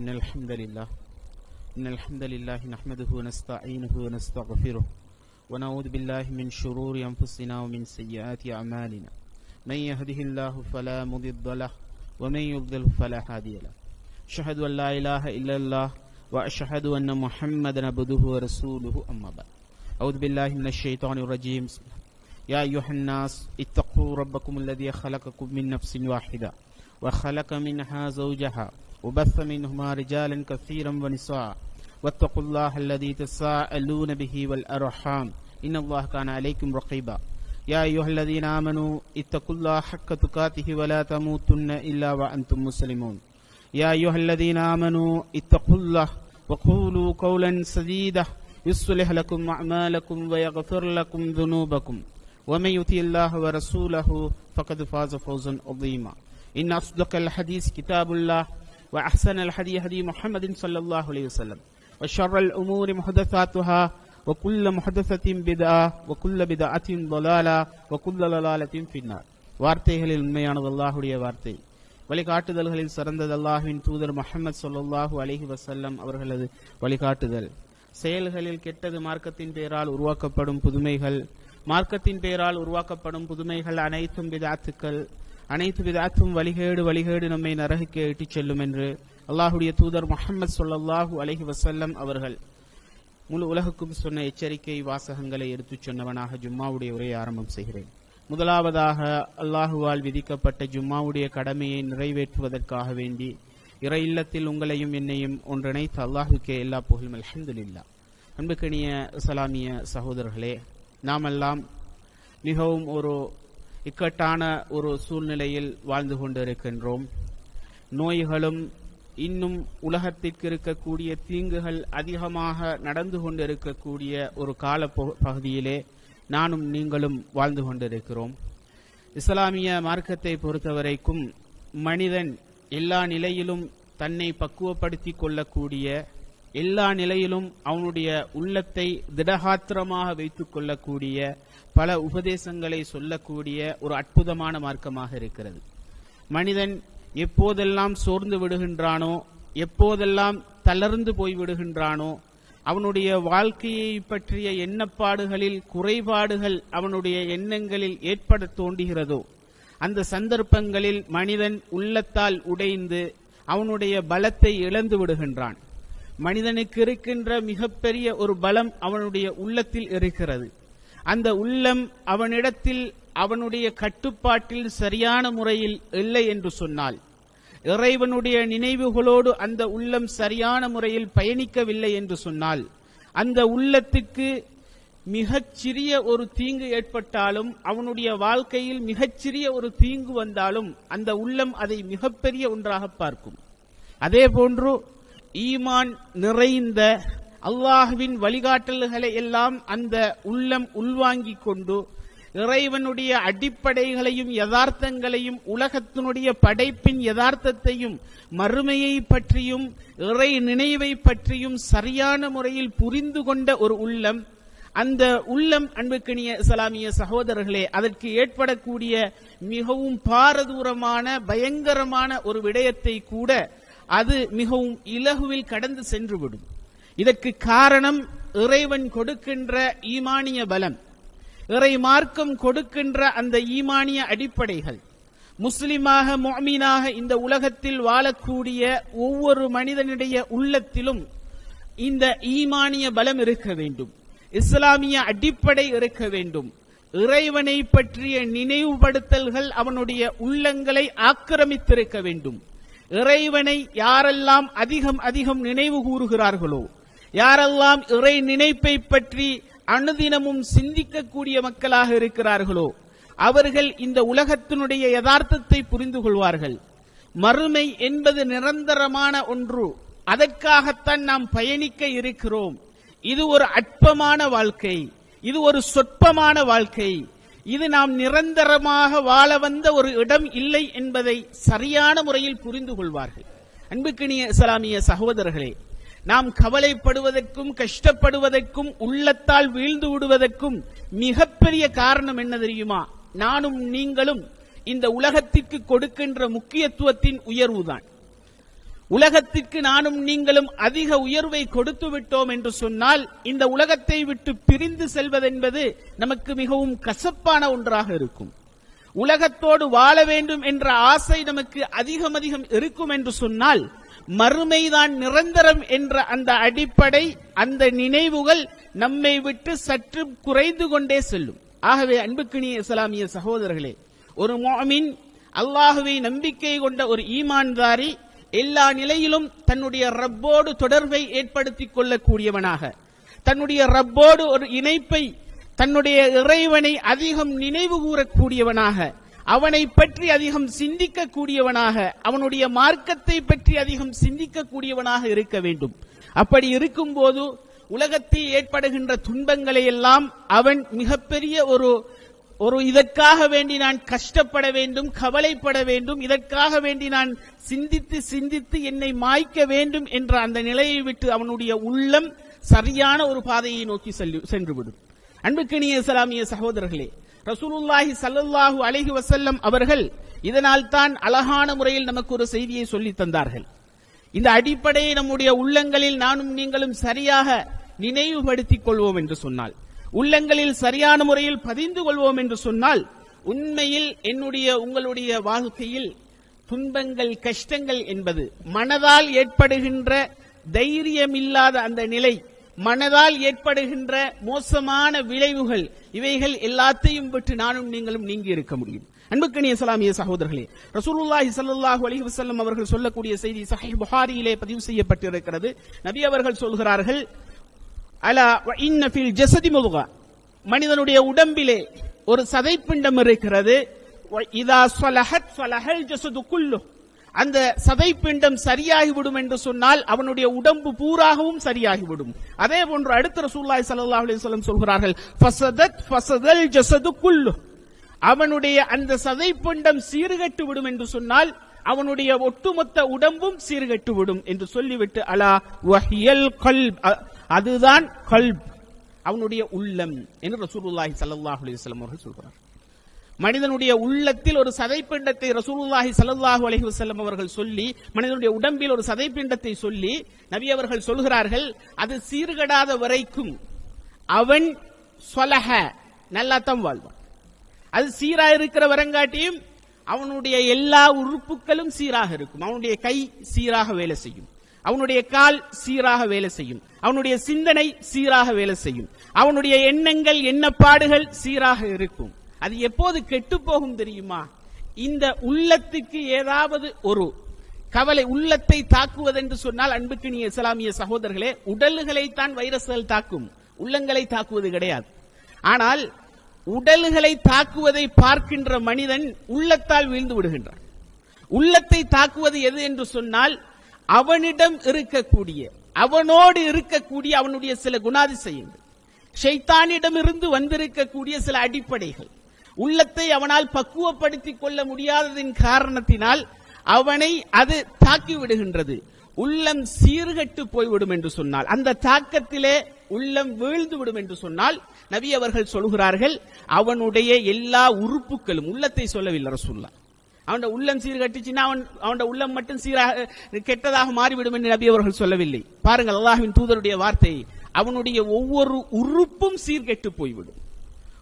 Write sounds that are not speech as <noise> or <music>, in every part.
إن الحمد لله. إن الحمد لله نحمده ونستعينه ونستغفره ونعوذ بالله من شرور أنفسنا ومن سيئات أعمالنا. من يهده الله فلا مضل له ومن يضلل فلا هادي له. أشهد أن لا إله إلا الله وأشهد أن محمدا عبده ورسوله أما بعد. أعوذ بالله من الشيطان الرجيم. يا أيها الناس اتقوا ربكم الذي خلقكم من نفس واحدة وخلق منها زوجها وبث منهما رجالا كثيرا ونساء. واتقوا الله الذي تساءلون به والأرحام. إن الله كان عليكم رقيبا. يا أيها الذين آمنوا اتقوا الله حق تقاته ولا تموتن إلا وأنتم مسلمون. يا أيها الذين آمنوا اتقوا الله وقولوا قولا سديدا. يصلح لكم أعمالكم ويغفر لكم ذنوبكم. ومن يطيع الله ورسوله فقد فاز فوزا عظيما. إن أصدق الحديث كتاب الله. وأحسن الحديث هدي محمد صلى الله عليه وسلم وشر الأمور محدثاتها وكل محدثة بدعة وكل بدعة ضلالة وكل ضلالة في النار வார்த்தைகளில் உண்மையானது அல்லாஹுடைய வார்த்தை வழிகாட்டுதல்களில் சிறந்தது அல்லாஹுவின் தூதர் முஹம்மது ஸல்லல்லாஹு அலைஹி வஸல்லம் அவர்களது வழிகாட்டுதல் செயல்களில் கெட்டது மார்க்கத்தின் பெயரால் உருவாக்கப்படும் புதுமைகள் மார்க்கத்தின் பெயரால் உருவாக்கப்படும் புதுமைகள் அனைத்தும் விதாத்துக்கள் அனைத்து விதாத்தும் வழிகேடு வழிகேடு நம்மை நரகுக்கு இட்டுச் செல்லும் என்று அல்லாஹுடைய தூதர் முஹம்மது சொல்லல்லாஹு அலஹி வசல்லம் அவர்கள் முழு உலகுக்கும் சொன்ன எச்சரிக்கை வாசகங்களை எடுத்துச் சொன்னவனாக ஜும்மாவுடைய உரையை ஆரம்பம் செய்கிறேன். முதலாவதாக அல்லாஹுவால் விதிக்கப்பட்ட ஜும்மாவுடைய கடமையை நிறைவேற்றுவதற்காக வேண்டி இறை இல்லத்தில் உங்களையும் என்னையும் ஒன்றிணைத்து அல்லாஹுக்கே எல்லா புகழும் அலமதுல்லா அன்புக்கணிய இஸ்லாமிய சகோதரர்களே நாமெல்லாம் மிகவும் ஒரு இக்கட்டான ஒரு சூழ்நிலையில் வாழ்ந்து கொண்டிருக்கின்றோம். நோய்களும் இன்னும் உலகத்திற்கு இருக்கக்கூடிய தீங்குகள் அதிகமாக நடந்து கொண்டிருக்கக்கூடிய ஒரு கால பகுதியிலே நானும் நீங்களும் வாழ்ந்து கொண்டிருக்கிறோம். இஸ்லாமிய மார்க்கத்தை பொறுத்தவரைக்கும் மனிதன் எல்லா நிலையிலும் தன்னை பக்குவப்படுத்திக் கொள்ளக்கூடிய எல்லா நிலையிலும் அவனுடைய உள்ளத்தை திடகாத்திரமாக வைத்துக் கொள்ளக்கூடிய பல உபதேசங்களை சொல்லக்கூடிய ஒரு அற்புதமான மார்க்கமாக இருக்கிறது. மனிதன் எப்போதெல்லாம் சோர்ந்து விடுகின்றானோ எப்போதெல்லாம் தளர்ந்து போய் விடுகின்றானோ அவனுடைய வாழ்க்கையை பற்றிய எண்ணப்பாடுகளில் குறைபாடுகள் அவனுடைய எண்ணங்களில் ஏற்பட தோன்றுகிறதோ அந்த சந்தர்ப்பங்களில் மனிதன் உள்ளத்தால் உடைந்து அவனுடைய பலத்தை இழந்து விடுகின்றான். மனிதனுக்கு இருக்கின்ற மிகப்பெரிய ஒரு பலம் அவனுடைய உள்ளத்தில் இருக்கிறது. அந்த உள்ளம் அவனிடத்தில் அவனுடைய கட்டுப்பாட்டில் சரியான முறையில் இல்லை என்று சொன்னால் இறைவனுடைய நினைவுகளோடு அந்த உள்ளம் சரியான முறையில் பயணிக்கவில்லை என்று சொன்னால் அந்த உள்ளத்துக்கு மிகச்சிறிய ஒரு தீங்கு ஏற்பட்டாலும் அவனுடைய வாழ்க்கையில் மிகச்சிறிய ஒரு தீங்கு வந்தாலும் அந்த உள்ளம் அதை மிகப்பெரிய ஒன்றாக பார்க்கும். அதே போன்று ஈமான் நிறைந்த அல்லாஹுவின் வழிகாட்டல்களை எல்லாம் அந்த உள்ளம் உள்வாங்கிக் கொண்டு இறைவனுடைய அடிப்படைகளையும் யதார்த்தங்களையும் உலகத்தினுடைய படைப்பின் யதார்த்தத்தையும் மறுமையை பற்றியும் இறை நினைவை பற்றியும் சரியான முறையில் புரிந்து கொண்ட ஒரு உள்ளம் அந்த உள்ளம் அன்புக்கணிய இஸ்லாமிய சகோதரர்களே அதற்கு ஏற்படக்கூடிய மிகவும் பாரதூரமான பயங்கரமான ஒரு விடயத்தை கூட அது மிகவும் இலகுவில் கடந்து சென்றுவிடும். இதற்கு காரணம் இறைவன் கொடுக்கின்ற ஈமானிய பலம் இறை மார்க்கம் கொடுக்கின்ற அந்த ஈமானிய அடிப்படைகள். முஸ்லிமாக மொமீனாக இந்த உலகத்தில் வாழக்கூடிய ஒவ்வொரு மனிதனுடைய உள்ளத்திலும் இந்த ஈமானிய பலம் இருக்க வேண்டும். இஸ்லாமிய அடிப்படை இருக்க வேண்டும். இறைவனை பற்றிய நினைவுபடுத்தல்கள் அவனுடைய உள்ளங்களை ஆக்கிரமித்திருக்க வேண்டும். இறைவனை யாரெல்லாம் அதிகம் அதிகம் நினைவு கூறுகிறார்களோ யாரெல்லாம் இறை நினைப்பை பற்றி அனுதினமும் சிந்திக்கக்கூடிய மக்களாக இருக்கிறார்களோ அவர்கள் இந்த உலகத்தினுடைய யதார்த்தத்தை புரிந்து கொள்வார்கள். மறுமை என்பது நிரந்தரமான ஒன்று. அதற்காகத்தான் நாம் பயணிக்க இருக்கிறோம். இது ஒரு அற்பமான வாழ்க்கை. இது ஒரு சொற்பமான வாழ்க்கை. இது நாம் நிரந்தரமாக வாழ வந்த ஒரு இடம் இல்லை என்பதை சரியான முறையில் புரிந்து கொள்வார்கள். அன்புக்கினிய இஸ்லாமிய சகோதரர்களே நாம் கவலைப்படுவதற்கும் கஷ்டப்படுவதற்கும் உள்ளத்தால் வீழ்ந்து விடுவதற்கும் மிகப்பெரிய காரணம் என்ன தெரியுமா? நானும் நீங்களும் இந்த உலகத்திற்கு கொடுக்கின்ற முக்கியத்துவத்தின் உயர்வுதான். உலகத்திற்கு நானும் நீங்களும் அதிக உயர்வை கொடுத்து விட்டோம் என்று சொன்னால் இந்த உலகத்தை விட்டு பிரிந்து செல்வதென்பது நமக்கு மிகவும் கசப்பான ஒன்றாக இருக்கும். உலகத்தோடு வாழ வேண்டும் என்ற ஆசை நமக்கு அதிகம் அதிகம் இருக்கும் என்று சொன்னால் மறுமைதான் நிரந்தரம் என்ற அந்த அடிப்படை அந்த நினைவுகள் நம்மை விட்டு சற்று குறைந்து கொண்டே செல்லும். ஆகவே அன்புக்கினிய இஸ்லாமிய சகோதரர்களே ஒரு மோமின் அல்லாஹுவை நம்பிக்கை கொண்ட ஒரு ஈமான்தாரி எல்லா நிலையிலும் தன்னுடைய ரப்போடு தொடர்பை ஏற்படுத்திக் கொள்ளக்கூடியவனாக. தன்னுடைய ரப்போடு ஒரு இணைப்பை தன்னுடைய இறைவனை அதிகம் நினைவு கூறக்கூடியவனாக. அவனை பற்றி அதிகம் சிந்திக்கக்கூடியவனாக அவனுடைய மார்க்கத்தை பற்றி அதிகம் சிந்திக்கக்கூடியவனாக இருக்க வேண்டும். அப்படி இருக்கும்போது உலகத்தில் ஏற்படுகின்ற துன்பங்களை எல்லாம் அவன் மிகப்பெரிய ஒரு ஒரு இதற்காக வேண்டி நான் கஷ்டப்பட வேண்டும் கவலைப்பட வேண்டும் இதற்காக வேண்டி நான் சிந்தித்து சிந்தித்து என்னை மாய்க்க வேண்டும் என்ற அந்த நிலையை விட்டு அவனுடைய உள்ளம் சரியான ஒரு பாதையை நோக்கி செல்லு சென்றுவிடும். அன்புக்கினிய இஸ்லாமிய சகோதரர்களே ரசூலுல்லாஹி சல்லுல்லாஹு அலஹி வசல்லம் அவர்கள் இதனால் தான் அழகான முறையில் நமக்கு ஒரு செய்தியை சொல்லி தந்தார்கள். இந்த அடிப்படையை நம்முடைய உள்ளங்களில் நானும் நீங்களும் சரியாக நினைவுபடுத்திக் கொள்வோம் என்று சொன்னால் உள்ளங்களில் சரியான முறையில் பதிந்து கொள்வோம் என்று சொன்னால் உண்மையில் என்னுடைய உங்களுடைய வாழ்க்கையில் துன்பங்கள் கஷ்டங்கள் என்பது மனதால் ஏற்படுகின்ற தைரியமில்லாத அந்த நிலை மனதால் ஏற்படுகின்ற மோசமான விளைவுகள் இவைகள் எல்லாத்தையும் விட்டு நானும் நீங்களும் நீங்கி இருக்க முடியும். அன்புக்கணிய இஸ்லாமிய சகோதரர்களே ரசூலுல்லாஹி ஸல்லல்லாஹு அலைஹி வஸல்லம் அவர்கள் சொல்லக்கூடிய செய்தி சஹி புகாரியிலே பதிவு செய்யப்பட்டிருக்கிறது. நபி அவர்கள் சொல்கிறார்கள் அலா வ இன்ன ஃபில் ஜஸதி முதுகா. மனிதனுடைய உடம்பிலே ஒரு சதைப்பிண்டம் இருக்கிறது. வ இதா சொலஹத் சொலஹல் ஜசது குல்லு அந்த சதைப்பிண்டம் சரியாகிவிடும் என்று சொன்னால் அவனுடைய உடம்பு பூராகவும் சரியாகிவிடும். அதே போன்று அடுத்த ரசூல்லாய் சல்லா அலைஹி சொல்கிறார்கள் ஃபசதத் ஃபசதல் ஜசது குல்லு. அவனுடைய அந்த சதைப்பிண்டம் சீர்கெட்டு விடும் என்று சொன்னால் அவனுடைய ஒட்டுமொத்த உடம்பும் சீர்கெட்டு விடும் என்று சொல்லிவிட்டு அலா வஹியல் கல்ப். அ- அதுதான் கல்ப் அவனுடைய உள்ளம் என்று ரசூலுல்லாஹி சல்லாஹ் அலைஹி அவர்கள் சொல்கிறார் மனிதனுடைய உள்ளத்தில் ஒரு சதைப்பிண்டத்தை ரசூலுல்லாஹி சல்லாஹு அலஹி வசல்லம் அவர்கள் சொல்லி மனிதனுடைய உடம்பில் ஒரு சதைப்பிண்டத்தை சொல்லி நபி அவர்கள் சொல்கிறார்கள் அது சீர்கெடாத வரைக்கும் அவன் சொலக நல்லாத்தான் வாழ்வான். அது சீரா இருக்கிற வரங்காட்டியும் அவனுடைய எல்லா உறுப்புகளும் சீராக இருக்கும். அவனுடைய கை சீராக வேலை செய்யும். அவனுடைய கால் சீராக வேலை செய்யும். அவனுடைய சிந்தனை சீராக வேலை செய்யும். அவனுடைய எண்ணங்கள் எண்ணப்பாடுகள் சீராக இருக்கும். அது எப்போது கெட்டு போகும் தெரியுமா? இந்த உள்ளத்துக்கு ஏதாவது ஒரு கவலை உள்ளத்தை தாக்குவதென்று சொன்னால் அன்புக்கினிய இஸ்லாமிய சகோதரர்களே உடல்களைத்தான் வைரஸ்கள் தாக்கும். உள்ளங்களை தாக்குவது கிடையாது. ஆனால் உடல்களை தாக்குவதை பார்க்கின்ற மனிதன் உள்ளத்தால் வீழ்ந்து விடுகின்றான். உள்ளத்தை தாக்குவது எது என்று சொன்னால் அவனிடம் இருக்கக்கூடிய அவனோடு இருக்கக்கூடிய அவனுடைய சில குணாதிசயங்கள். ஷைத்தானிடமிருந்து வந்திருக்கக்கூடிய சில அடிப்படைகள். உள்ளத்தை அவனால் பக்குவப்படுத்திக் கொள்ள முடியாததின் காரணத்தினால் அவனை அது தாக்கி விடுகின்றது உள்ளம் சீர்கட்டு போய்விடும் என்று சொன்னால் அந்த தாக்கத்திலே உள்ளம் வீழ்ந்து விடும் என்று சொன்னால் நபி அவர்கள் சொல்கிறார்கள் அவனுடைய எல்லா உறுப்புகளும் உள்ளத்தை சொல்லவில்லை ரசூல்லா அவன் உள்ளம் சீர்கட்டுச்சுன்னா அவன் அவன் உள்ளம் மட்டும் சீராக கெட்டதாக மாறிவிடும் என்று நபி அவர்கள் சொல்லவில்லை. பாருங்கள் அல்லாஹின் தூதருடைய வார்த்தை அவனுடைய ஒவ்வொரு உறுப்பும் சீர்கெட்டு போய்விடும்.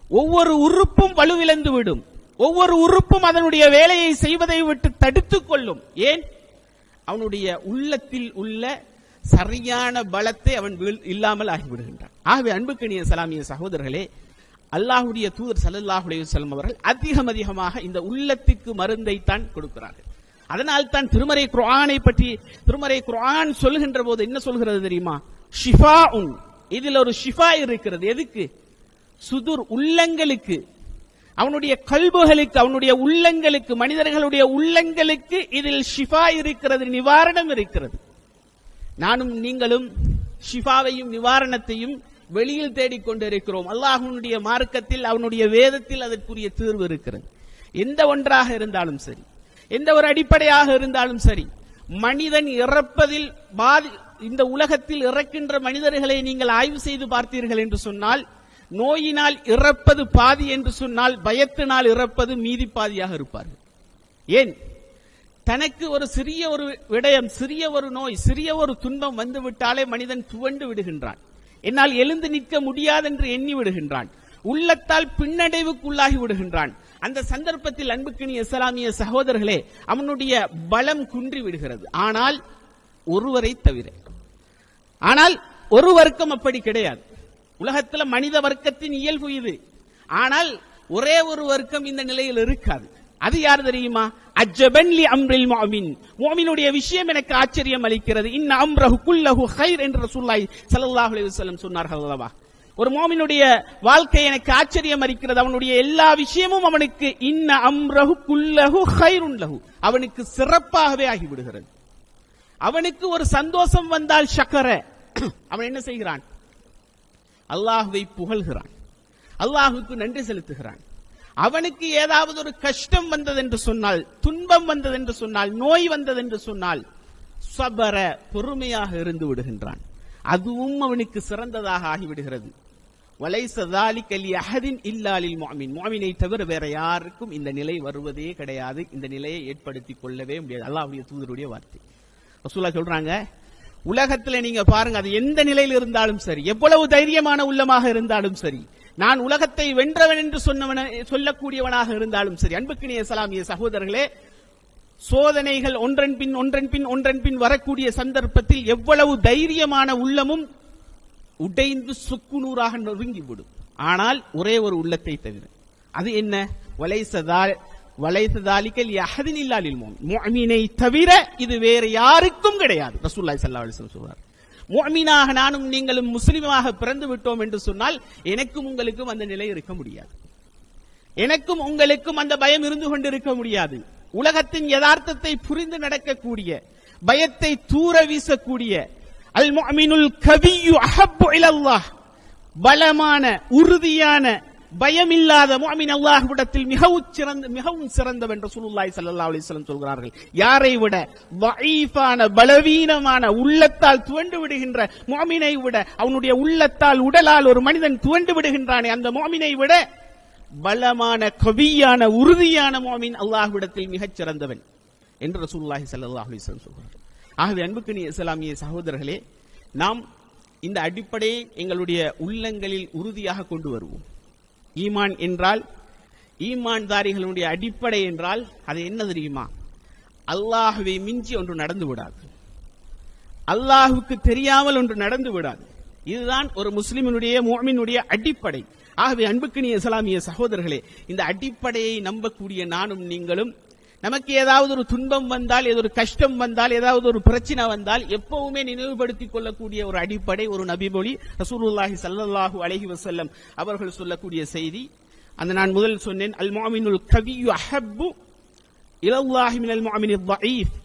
ஒவ்வொரு உறுப்பும் வலுவிழந்து விடும். ஒவ்வொரு உறுப்பும் அதனுடைய வேலையை செய்வதை விட்டு தடுத்துக் கொள்ளும். ஏன்? அவனுடைய உள்ளத்தில் உள்ள சரியான பலத்தை அவன் இல்லாமல் ஆகிவிடுகின்றான். ஆகவே அன்புக்கணிய சலாமிய சகோதரர்களே அல்லாஹுடைய தூதர் ஸல்லல்லாஹு செல்லும் அவர்கள் அதிகம் அதிகமாக இந்த உள்ளத்திற்கு மருந்தை தான் கொடுக்கிறார்கள். அதனால் தான் திருமறை குரானை பற்றி திருமறை குரான் சொல்லுகின்ற போது என்ன சொல்கிறது தெரியுமா? ஷிஃபா உன். இதில் ஒரு ஷிஃபா இருக்கிறது. எதுக்கு? சுதுர் உள்ளங்களுக்கு அவனுடைய கல்புகளுக்கு அவனுடைய உள்ளங்களுக்கு மனிதர்களுடைய உள்ளங்களுக்கு இதில் ஷிஃபா இருக்கிறது நிவாரணம் இருக்கிறது. நானும் நீங்களும் ஷிஃபாவையும் நிவாரணத்தையும் வெளியில் தேடிக் கொண்டிருக்கிறோம் மார்க்கத்தில் அவனுடைய வேதத்தில் அதற்குரிய தீர்வு இருக்கிறது. எந்த ஒன்றாக இருந்தாலும் சரி எந்த ஒரு அடிப்படையாக இருந்தாலும் சரி மனிதன் இறப்பதில் பாதி இந்த உலகத்தில் இறக்கின்ற மனிதர்களை நீங்கள் ஆய்வு செய்து பார்த்தீர்கள் என்று சொன்னால் நோயினால் இறப்பது பாதி என்று சொன்னால் பயத்தினால் இறப்பது மீதி பாதியாக இருப்பார்கள். ஏன்? தனக்கு ஒரு சிறிய ஒரு விடயம் சிறிய ஒரு நோய் சிறிய ஒரு துன்பம் வந்து விட்டாலே மனிதன் துவண்டு விடுகின்றான். என்னால் எழுந்து நிற்க முடியாதென்று எண்ணி விடுகின்றான். உள்ளத்தால் பின்னடைவுக்குள்ளாகி விடுகின்றான். அந்த சந்தர்ப்பத்தில் அன்புக்கினி இஸ்லாமிய சகோதரர்களே அவனுடைய பலம் குன்றி விடுகிறது. ஆனால் ஒருவரை தவிர. ஆனால் ஒரு வர்க்கம் அப்படி கிடையாது. உலகத்துல மனித வர்க்கத்தின் இயல்பு இது. ஆனால் ஒரே ஒரு வர்க்கம் இந்த நிலையில் இருக்காது. அது யார் தெரியுமா? அஜபன்லி அம்ரில் மோமின் மோமினுடைய விஷயம் எனக்கு ஆச்சரியம் அளிக்கிறது. இன்ன அம்ரஹு குல்லஹு ஹைர் என்று சொல்லாய் சல்லாஹ் அலைஹி சொன்னார்கள் அல்லவா? ஒரு மோமினுடைய வாழ்க்கை எனக்கு ஆச்சரியம் அளிக்கிறது. அவனுடைய எல்லா விஷயமும் அவனுக்கு இன்ன அம்ரஹு குல்லஹு ஹைருன் லஹு அவனுக்கு சிறப்பாகவே ஆகிவிடுகிறது. அவனுக்கு ஒரு சந்தோஷம் வந்தால் சக்கர <clears throat> அவன் என்ன செய்கிறான்? அல்லாஹுவை புகழ்கிறான். அல்லாஹுக்கு நன்றி செலுத்துகிறான். அவனுக்கு ஏதாவது ஒரு கஷ்டம் வந்தது என்று சொன்னால் துன்பம் வந்தது என்று சொன்னால் நோய் வந்தது என்று சொன்னால் சபர பொறுமையாக இருந்து விடுகின்றான். அதுவும் அவனுக்கு சிறந்ததாக ஆகிவிடுகிறது. வலைசதாலி தவிர வேற யாருக்கும் இந்த நிலை வருவதே கிடையாது. இந்த நிலையை ஏற்படுத்திக் கொள்ளவே முடியாது. அல்லாஹுடைய தூதருடைய வார்த்தை. ரசூலா சொல்றாங்க உலகத்தில் நீங்க பாருங்க அது எந்த நிலையில் இருந்தாலும் சரி எவ்வளவு தைரியமான உள்ளமாக இருந்தாலும் சரி நான் உலகத்தை வென்றவன் என்று சொன்னவன சொல்லக்கூடியவனாக இருந்தாலும் சரி அன்புக்கினிய சலாமிய சகோதரர்களே சோதனைகள் ஒன்றன் பின் ஒன்றன் பின் ஒன்றன் பின் வரக்கூடிய சந்தர்ப்பத்தில் எவ்வளவு தைரியமான உள்ளமும் உடைந்து சுக்குநூறாக நொறுங்கிவிடும். ஆனால் ஒரே ஒரு உள்ளத்தை தவிர அது என்ன? வலைசதா வலைசதாலிக்கல் யஹதின் இல்லாலில் மோமினை. தவிர இது வேற யாருக்கும் கிடையாது. ரசூல்லாய் சல்லா அலைஹி சொல்றார் நானும் நீங்களும் முஸ்லிமாக பிறந்து விட்டோம் என்று சொன்னால் எனக்கும் உங்களுக்கும் அந்த நிலை இருக்க முடியாது. எனக்கும் உங்களுக்கும் அந்த பயம் இருந்து கொண்டிருக்க முடியாது. உலகத்தின் யதார்த்தத்தை புரிந்து நடக்கக்கூடிய பயத்தை தூர வீசக்கூடிய அல் முஅமினுல் கவியு அஹப்பு இலல்லாஹ் பலமான உறுதியான பயமில்லாத மோமின் அல்லாஹ்விடத்தில் மிகவும் சிறந்த மிகவும் சிறந்தவன் ரசூலுல்லாஹி ஸல்லல்லாஹு அலைஹி வஸல்லம் சொல்கிறார்கள். யாரை விட வஈஃபான பலவீனமான உள்ளத்தால் துவண்டு விடுகின்ற மோமினை விட அவனுடைய உள்ளத்தால் உடலால் ஒரு மனிதன் துவண்டு விடுகின்றானே அந்த மோமினை விட பலமான கவியான உறுதியான மோமின் அல்லாஹ்விடத்தில் மிகச் சிறந்தவன் என்று ரசூலுல்லாஹி ஸல்லல்லாஹு அலைஹி வஸல்லம் சொல்கிறார்கள். ஆகவே நீ இஸ்லாமிய சகோதரர்களே நாம் இந்த அடிப்படையை எங்களுடைய உள்ளங்களில் உறுதியாக கொண்டு வருவோம். ஈமான் என்றால் ஈமான்தாரிகளுடைய அடிப்படை என்றால் அது என்ன தெரியுமா? அல்லாஹுவை மிஞ்சி ஒன்று நடந்து விடாது. அல்லாஹுக்கு தெரியாமல் ஒன்று நடந்து விடாது. இதுதான் ஒரு முஸ்லிமினுடைய மோமினுடைய அடிப்படை. ஆகவே அன்புக்கினிய இஸ்லாமிய சகோதரர்களே இந்த அடிப்படையை நம்பக்கூடிய நானும் நீங்களும் நமக்கு ஏதாவது ஒரு துன்பம் வந்தால் ஏதோ ஒரு கஷ்டம் வந்தால் ஏதாவது ஒரு பிரச்சனை வந்தால் எப்பவுமே நினைவுபடுத்திக் கொள்ளக்கூடிய ஒரு அடிப்படை ஒரு நபிமொழி ரசூலுல்லாஹி சல்லாஹூ அலஹி வசல்லம் அவர்கள் சொல்லக்கூடிய செய்தி. அந்த நான் முதல் சொன்னேன் அல் மாமினுல் கவியு அஹப்பு இலவுல்லாஹி மினல் மாமினில் வஈஃப்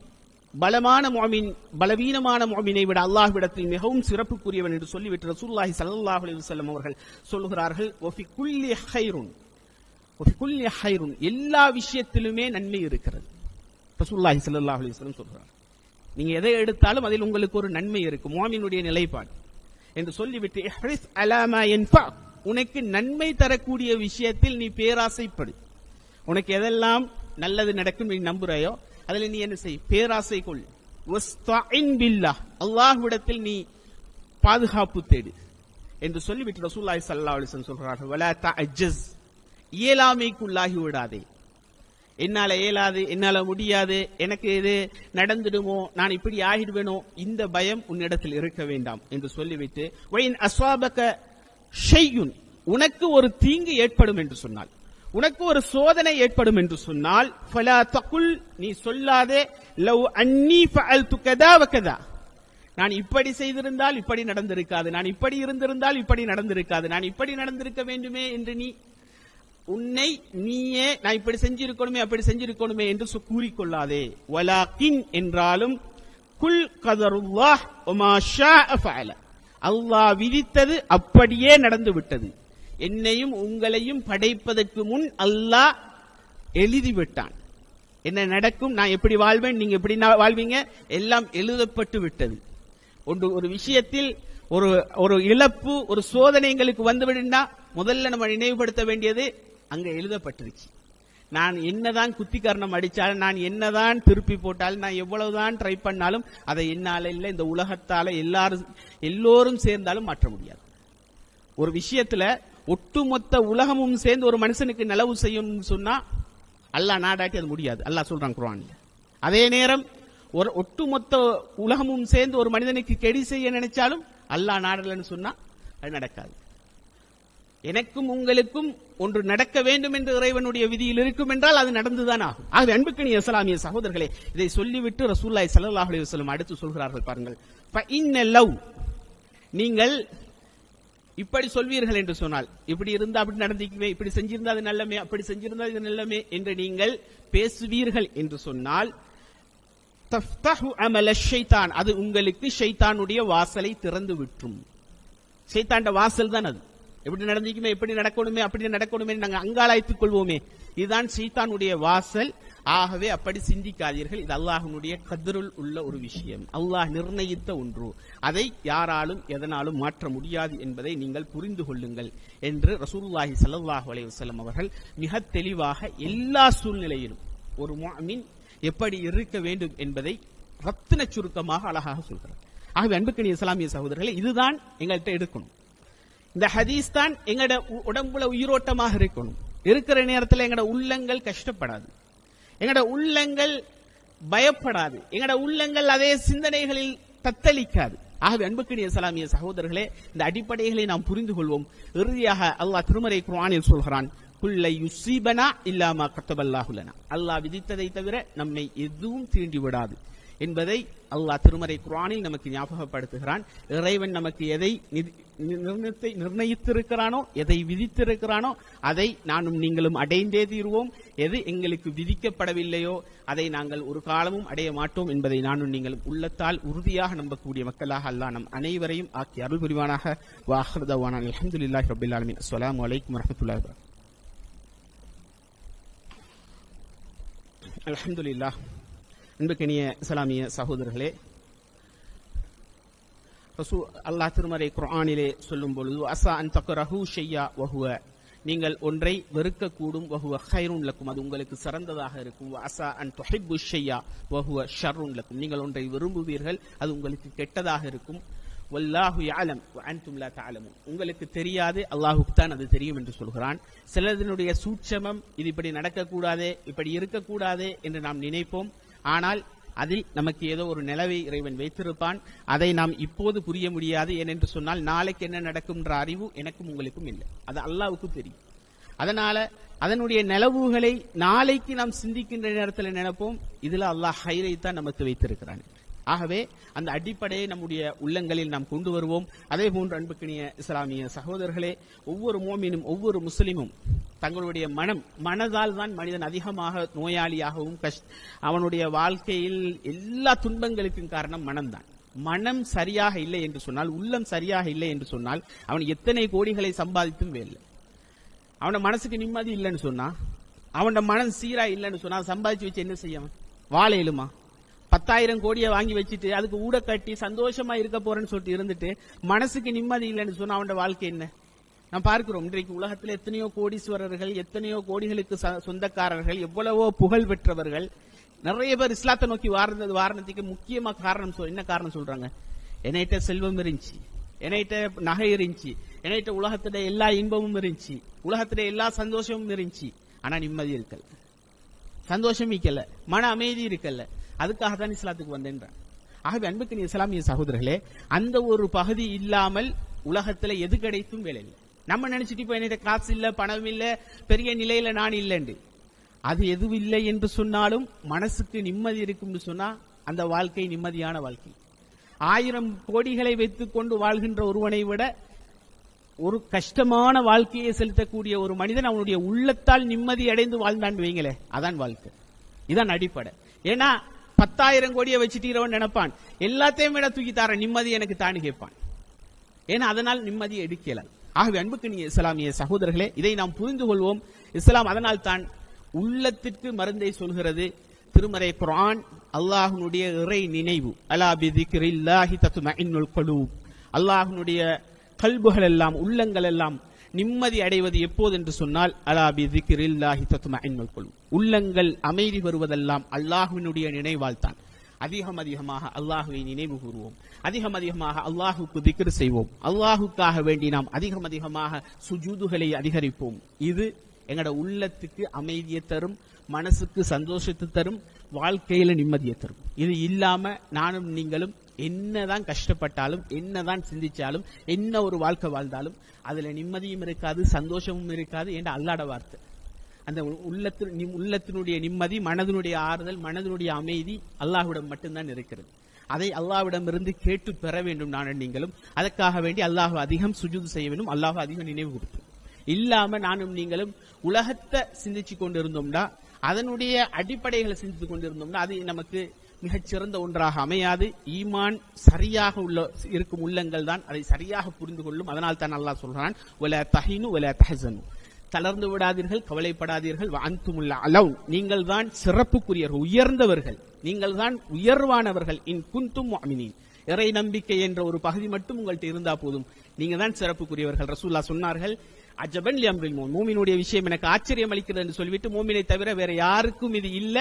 பலமான மோமின் பலவீனமான மோமினை விட அல்லாஹ் அல்லாஹ்விடத்தில் மிகவும் சிறப்புக்குரியவன் என்று சொல்லிவிட்டு ரசூல்லாஹி சல்லாஹ் அலி வல்லம் அவர்கள் சொல்லுகிறார்கள் ஒஃபி குல்லி ஹைருன் வஃபி எல்லா விஷயத்திலுமே நன்மை இருக்கிறது. ரசூலுல்லாஹி ஸல்லல்லாஹு அலைஹி வஸல்லம் சொல்றார் நீங்க எதை எடுத்தாலும் அதில் உங்களுக்கு ஒரு நன்மை இருக்கும் மாமினுடைய நிலைப்பாடு. என்று சொல்லிவிட்டு அலாமா என்பா உனக்கு நன்மை தரக்கூடிய விஷயத்தில் நீ பேராசைப்படு. உனக்கு எதெல்லாம் நல்லது நடக்கும் நீ நம்புறாயோ அதில் நீ என்ன செய் பேராசை கொள். வஸ்தஇன் அல்லாஹ்விடத்தில் நீ பாதுகாப்பு தேடு. என்று சொல்லிவிட்டு ரசூல்லாய் ஸல்லல்லாஹு அலைஹி வஸல்லம் சொல்றார்கள். இயலாமைக்குள்ளாகி விடாதே. என்னால் இயலாது என்னால் முடியாது எனக்கு இது நடந்துடுமோ நான் இப்படி ஆகிடுவேனோ இந்த பயம் உன்னிடத்தில் இருக்க வேண்டாம் என்று சொல்லிவிட்டு வைன் அஸ்வாபக ஷெய்யுன் உனக்கு ஒரு தீங்கு ஏற்படும் என்று சொன்னால் உனக்கு ஒரு சோதனை ஏற்படும் என்று சொன்னால் ஃபலா தகுல். நீ சொல்லாதே லவ் அன்னி ஃபஅல்து கதா வகதா நான் இப்படி செய்திருந்தால் இப்படி நடந்திருக்காது நான் இப்படி இருந்திருந்தால் இப்படி நடந்திருக்காது நான் இப்படி நடந்திருக்க வேண்டுமே என்று நீ உன்னை நீயே நான் இப்படி செஞ்சிருக்கணுமே அப்படி செஞ்சிருக்கணுமே என்று கூறிக்கொள்ளாதே. வலாக்கின் என்றாலும் குல் கதருல்லா ஒமா ஷாஅ அல்லாஹ் விதித்தது அப்படியே நடந்து விட்டது. என்னையும் உங்களையும் படைப்பதற்கு முன் அல்லாஹ் எழுதி விட்டான். என்ன நடக்கும்? நான் எப்படி வாழ்வேன்? நீங்க எப்படி வாழ்வீங்க? எல்லாம் எழுதப்பட்டு விட்டது. ஒன்று ஒரு விஷயத்தில் ஒரு ஒரு இழப்பு ஒரு சோதனை எங்களுக்கு வந்துவிடுனா முதல்ல நம்ம நினைவுபடுத்த வேண்டியது அங்க எழுதப்பட்டிருச்சு. நான் என்னதான் குத்திகரணம் அடிச்சாலும் நான் என்னதான் திருப்பி போட்டாலும் நான் எவ்வளவுதான் ட்ரை பண்ணாலும் அதை என்னால இல்லை இந்த உலகத்தால எல்லாரும் எல்லோரும் சேர்ந்தாலும் மாற்ற முடியாது. ஒரு விஷயத்துல ஒட்டுமொத்த உலகமும் சேர்ந்து ஒரு மனுஷனுக்கு நிலவு செய்யணும்னு சொன்னா அல்லாஹ் நாடாட்டி அது முடியாது. அல்லாஹ் சொல்றான் குர்ஆன்ல. அதே நேரம் ஒரு ஒட்டுமொத்த உலகமும் சேர்ந்து ஒரு மனிதனுக்கு கெடி செய்ய நினைச்சாலும் அல்லாஹ் நாடலன்னு சொன்னா அது நடக்காது. எனக்கும் உங்களுக்கும் ஒன்று நடக்க வேண்டும் என்று இறைவனுடைய விதியில் இருக்கும் என்றால் அது நடந்துதான் ஆகும். ஆகவே அன்புக்கணி இஸ்லாமிய சகோதரர்களே இதை சொல்லிவிட்டு ரசூல்லாய் சல்லாஹ் அலைஹி வஸல்லம் அடுத்து சொல்கிறார்கள் பாருங்கள். லவ். நீங்கள் இப்படி சொல்வீர்கள் என்று சொன்னால் இப்படி இருந்தா அப்படி நடந்துக்குவே இப்படி செஞ்சிருந்தா அது நல்லமே அப்படி செஞ்சிருந்தா இது நல்லமே என்று நீங்கள் பேசுவீர்கள் என்று சொன்னால் அமல ஷைத்தான் அது உங்களுக்கு ஷைத்தானுடைய வாசலை திறந்து விட்டும் ஷைத்தாண்ட வாசல் தான் அது. எப்படி நடந்துக்குமே எப்படி நடக்கணுமே அப்படி நடக்கணுமே நாங்கள் அங்காளாய்த்துக் கொள்வோமே. இதுதான் சீத்தானுடைய வாசல். ஆகவே அப்படி சிந்திக்காதீர்கள். இது அல்லாஹனுடைய கதிருள் உள்ள ஒரு விஷயம். அல்லாஹ் நிர்ணயித்த ஒன்று. அதை யாராலும் எதனாலும் மாற்ற முடியாது என்பதை நீங்கள் புரிந்து கொள்ளுங்கள் என்று ரசூல்லாஹி சல்லாஹ் அலையுசல்லம் அவர்கள் மிக தெளிவாக எல்லா சூழ்நிலையிலும் ஒரு மீன் எப்படி இருக்க வேண்டும் என்பதை ரத்தின சுருக்கமாக அழகாக சொல்கிறார். ஆகவே அன்புக்கணி இஸ்லாமிய சகோதரர்களை இதுதான் எங்கள்கிட்ட எடுக்கணும். இந்த ஹதீஸ் தான் எங்கட உ- உடம்புல உயிரோட்டமாக இருக்கணும். இருக்கிற நேரத்தில் எங்கட உள்ளங்கள் கஷ்டப்படாது. எங்கட உள்ளங்கள் பயப்படாது. எங்கட உள்ளங்கள் அதே சிந்தனைகளில் தத்தளிக்காது. ஆகவே அன்புக்கினிய சலாமிய சகோதரர்களே இந்த அடிப்படைகளை நாம் புரிந்து கொள்வோம். இறுதியாக அல்லாஹ் திருமறை குர்ஆனில் சொல்கிறான் குல்லை யுசீபனா இல்லாமா கத்தபல்லாஹுலனா அல்லாஹ் விதித்ததை தவிர நம்மை எதுவும் தீண்டி விடாது என்பதை அல்லாஹ் திருமறை குரானில் நமக்கு ஞாபகப்படுத்துகிறான். இறைவன் நமக்கு எதை நிதி- நிர்ணயித்திருக்கிறானோ எதை விதித்திருக்கிறானோ அதை நானும் நீங்களும் அடைந்தே தீர்வோம். எது எங்களுக்கு விதிக்கப்படவில்லையோ அதை நாங்கள் ஒரு காலமும் அடைய மாட்டோம் என்பதை நானும் நீங்களும் உள்ளத்தால் உறுதியாக நம்பக்கூடிய மக்களாக அல்லா நம் அனைவரையும் ஆக்கி அருள் புரிவானாக. வாஹ்ரதவான அல்ஹம்துலில்லாஹி ரப்பில் ஆலமீன். அஸ்ஸலாமு அலைக்கும் அன்புக்கினிய இஸ்லாமிய சகோதரர்களே ரசூ அல்லாஹ் திருமறை குரானிலே சொல்லும் பொழுது அசா அன் தக்ரஹு ஷெய்யா வஹுவ. நீங்கள் ஒன்றை வெறுக்கக்கூடும் வஹுவ ஹைருன் லக்கும். அது உங்களுக்கு சிறந்ததாக இருக்கும். அசா அன் தொஹிபு ஷெய்யா வஹுவ ஷர்ருன் லக்கும். நீங்கள் ஒன்றை விரும்புவீர்கள் அது உங்களுக்கு கெட்டதாக இருக்கும். வல்லாஹு யாலம் வ அன்தும் லா உங்களுக்கு தெரியாது அல்லாஹுக்கு தான் அது தெரியும் என்று சொல்கிறான். சிலதனுடைய சூட்சமம் இது இப்படி நடக்கக்கூடாதே இப்படி இருக்கக்கூடாதே என்று நாம் நினைப்போம். ஆனால் அதில் நமக்கு ஏதோ ஒரு நிலவை இறைவன் வைத்திருப்பான். அதை நாம் இப்போது புரிய முடியாது. ஏனென்று சொன்னால் நாளைக்கு என்ன நடக்கும்ன்ற அறிவு எனக்கும் உங்களுக்கும் இல்லை. அது அல்லாவுக்கு தெரியும். அதனால அதனுடைய நிலவுகளை நாளைக்கு நாம் சிந்திக்கின்ற நேரத்தில் நினைப்போம். இதுல அல்லாஹ் ஹைரை தான் நமக்கு வைத்திருக்கிறான். ஆகவே அந்த அடிப்படையை நம்முடைய உள்ளங்களில் நாம் கொண்டு வருவோம். அதே போன்று அன்புக்கினிய இஸ்லாமிய சகோதரர்களே ஒவ்வொரு மோமினும் ஒவ்வொரு முஸ்லிமும் தங்களுடைய மனம் மனதால் தான் மனிதன் அதிகமாக நோயாளியாகவும் கஷ் அவனுடைய வாழ்க்கையில் எல்லா துன்பங்களுக்கும் காரணம் மனம்தான். மனம் சரியாக இல்லை என்று சொன்னால் உள்ளம் சரியாக இல்லை என்று சொன்னால் அவன் எத்தனை கோடிகளை சம்பாதித்தும் வேலை அவனோட மனசுக்கு நிம்மதி இல்லைன்னு சொன்னா அவனோட மனம் சீரா இல்லைன்னு சொன்னா சம்பாதிச்சு வச்சு என்ன செய்யவன் வாழ இயலுமா? பத்தாயிரம் கோடியை வாங்கி வச்சுட்டு அதுக்கு ஊட கட்டி சந்தோஷமா இருக்க போறேன்னு சொல்லிட்டு இருந்துட்டு மனசுக்கு நிம்மதி இல்லைன்னு சொன்னா அவனோட வாழ்க்கை என்ன? நான் பார்க்கிறோம் இன்றைக்கு உலகத்தில் எத்தனையோ கோடீஸ்வரர்கள் எத்தனையோ கோடிகளுக்கு ச- சொந்தக்காரர்கள் எவ்வளவோ புகழ் பெற்றவர்கள் நிறைய பேர் இஸ்லாத்தை நோக்கி வாரது வாரணத்துக்கு முக்கியமா காரணம் சொல் என்ன காரணம் சொல்றாங்க? என்கிட்ட செல்வம் இருந்துச்சு என்கிட்ட நகை இருந்துச்சு என்கிட்ட உலகத்துல எல்லா இன்பமும் இருந்துச்சு உலகத்துல எல்லா சந்தோஷமும் இருந்துச்சு. ஆனா நிம்மதி இருக்கல. சந்தோஷம் இருக்கல மன அமைதி இருக்கல. அதுக்காக தான் இஸ்லாத்துக்கு வந்தேன்றான் ஆகவே அன்புக்கு இஸ்லாமிய சகோதரர்களே அந்த ஒரு பகுதி இல்லாமல் உலகத்துல எது கிடைத்தும் வேலை இல்லை நம்ம நினைச்சிட்டு இப்ப என்கிட்ட காசு இல்ல பணம் இல்ல பெரிய நிலையில நான் இல்லைண்டு அது எதுவும் இல்லை என்று சொன்னாலும் மனசுக்கு நிம்மதி இருக்கும்னு சொன்னா அந்த வாழ்க்கை நிம்மதியான வாழ்க்கை. ஆயிரம் கோடிகளை வைத்துக் கொண்டு வாழ்கின்ற ஒருவனை விட ஒரு கஷ்டமான வாழ்க்கையை செலுத்தக்கூடிய ஒரு மனிதன் அவனுடைய உள்ளத்தால் நிம்மதி அடைந்து வாழ்ந்தான் வைங்களே அதான் வாழ்க்கை. இதான் அடிப்படை. ஏன்னா பத்தாயிரம் கோடியை வச்சுட்டீரவன் நினைப்பான். எல்லாத்தையும் விட தூக்கி தார நிம்மதி எனக்கு தானு கேட்பான். ஏன்னா அதனால் நிம்மதியை எடுக்கலாம் ஆகவே அன்புக்கு இஸ்லாமிய சகோதரர்களே இதை நாம் புரிந்து கொள்வோம். இஸ்லாம் அதனால் தான் உள்ளத்திற்கு மருந்தை சொல்கிறது. திருமறை குரான் அல்லாஹ்வுடைய இறை நினைவு. அலா பிதிக்ரில்லாஹி தத்மஇன்னுல் குலூப் அல்லாஹ்வுடைய கல்புகள் எல்லாம் உள்ளங்கள் எல்லாம் நிம்மதி அடைவது எப்போது என்று சொன்னால் அலா பி தத்தும தத்மஇன்னுல் குலூப் உள்ளங்கள் அமைதி வருவதெல்லாம் அல்லாஹினுடைய நினைவால் தான் அதிகம் அதிகமாக அல்லாஹுவை நினைவு கூறுவோம். அதிகம் அதிகமாக அல்லாஹுக்கு திக்ர் செய்வோம். அல்லாஹுக்காக வேண்டி நாம் அதிகம் அதிகமாக சுஜூதுகளை அதிகரிப்போம். இது எங்களோட உள்ளத்துக்கு அமைதியை தரும் மனசுக்கு சந்தோஷத்தை தரும் வாழ்க்கையில நிம்மதியை தரும். இது இல்லாம நானும் நீங்களும் என்னதான் கஷ்டப்பட்டாலும் என்னதான் சிந்திச்சாலும் என்ன ஒரு வாழ்க்கை வாழ்ந்தாலும் அதுல நிம்மதியும் இருக்காது சந்தோஷமும் இருக்காது என்ற அல்லாட வார்த்தை. அந்த உள்ளத்து நிம்- உள்ளத்தினுடைய நிம்மதி மனதினுடைய ஆறுதல் மனதினுடைய அமைதி அல்லாஹ்விடம் மட்டும்தான் இருக்கிறது. அதை அல்லாஹ்விடமிருந்து கேட்டு பெற வேண்டும் நானும் நீங்களும். அதற்காக வேண்டி அல்லாஹ் அதிகம் சுஜூது செய்ய வேண்டும். அல்லாஹ் அதிகம் நினைவு கொடுக்கும். இல்லாம நானும் நீங்களும் உலகத்தை சிந்திச்சு கொண்டிருந்தோம்னா அதனுடைய அடிப்படைகளை சிந்தித்து கொண்டிருந்தோம்னா அது நமக்கு மிகச்சிறந்த ஒன்றாக அமையாது. ஈமான் சரியாக உள்ள இருக்கும் உள்ளங்கள் தான் அதை சரியாக புரிந்து கொள்ளும். அதனால் தான் அல்லாஹ் சொல்றான் ஒல தஹினு ஒல தஹசனு. தளர்ந்து விடாதீர்கள் கவலைப்படாதீர்கள். அந்துமுல்ல அலவுன் நீங்கள் தான் சிறப்புக்குரியவர்கள் உயர்ந்தவர்கள். நீங்கள் தான் உயர்வானவர்கள். இன் குந்தும் முஅமினீன். இறை நம்பிக்கை என்ற ஒரு பகுதி மட்டும் உங்கள்கிட்ட இருந்தா போதும். நீங்க தான் சிறப்புக்குரியவர்கள். ரசூல்லா சொன்னார்கள் அஜபன் லியம்ரில் மோன் மூமினுடைய விஷயம் எனக்கு ஆச்சரியம் அளிக்கிறது என்று சொல்லிவிட்டு மூமினை தவிர வேற யாருக்கும் இது இல்ல.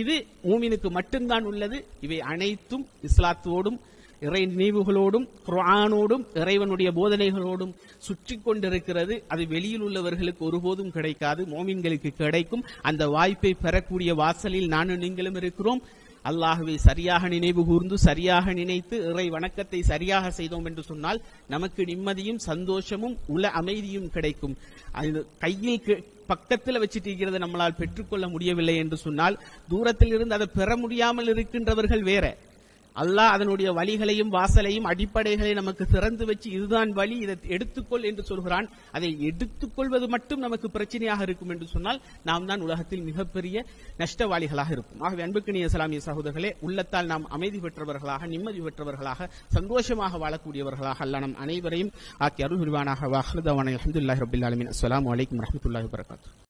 இது மூமினுக்கு மட்டும்தான் உள்ளது. இவை அனைத்தும் இஸ்லாத்தோடும் இறை நினைவுகளோடும் குரானோடும் இறைவனுடைய போதனைகளோடும் சுற்றி கொண்டிருக்கிறது. அது வெளியில் உள்ளவர்களுக்கு ஒருபோதும் கிடைக்காது. மோமின்களுக்கு கிடைக்கும். அந்த வாய்ப்பை பெறக்கூடிய வாசலில் நானும் நீங்களும் இருக்கிறோம். அல்லாஹுவை சரியாக நினைவு கூர்ந்து சரியாக நினைத்து இறை வணக்கத்தை சரியாக செய்தோம் என்று சொன்னால் நமக்கு நிம்மதியும் சந்தோஷமும் உல அமைதியும் கிடைக்கும். அது கையில் பக்கத்தில் வச்சுட்டு இருக்கிறது நம்மளால் பெற்றுக்கொள்ள முடியவில்லை என்று சொன்னால் தூரத்தில் இருந்து அதை பெற முடியாமல் இருக்கின்றவர்கள் வேற. அல்லாஹ் அதனுடைய வழிகளையும் வாசலையும் அடிப்படைகளை நமக்கு திறந்து வச்சு இதுதான் வழி இதை எடுத்துக்கொள் என்று சொல்கிறான். அதை எடுத்துக்கொள்வது மட்டும் நமக்கு பிரச்சனையாக இருக்கும் என்று சொன்னால் நாம் தான் உலகத்தில் மிகப்பெரிய நஷ்டவாளிகளாக இருக்கும் ஆகவே அன்புக்கினிய இஸ்லாமிய சகோதரர்களே உள்ளத்தால் நாம் அமைதி பெற்றவர்களாக நிம்மதி பெற்றவர்களாக சந்தோஷமாக வாழக்கூடியவர்களாக அல்ல நம் அனைவரையும் ஆக்கி அருள் புரிவானாக வாஹ்லதவான அலமதுல்லாஹி ரபில் அலமின் அஸ்ஸலாமு அலைக்கும் வரஹ்மத்துல்லாஹி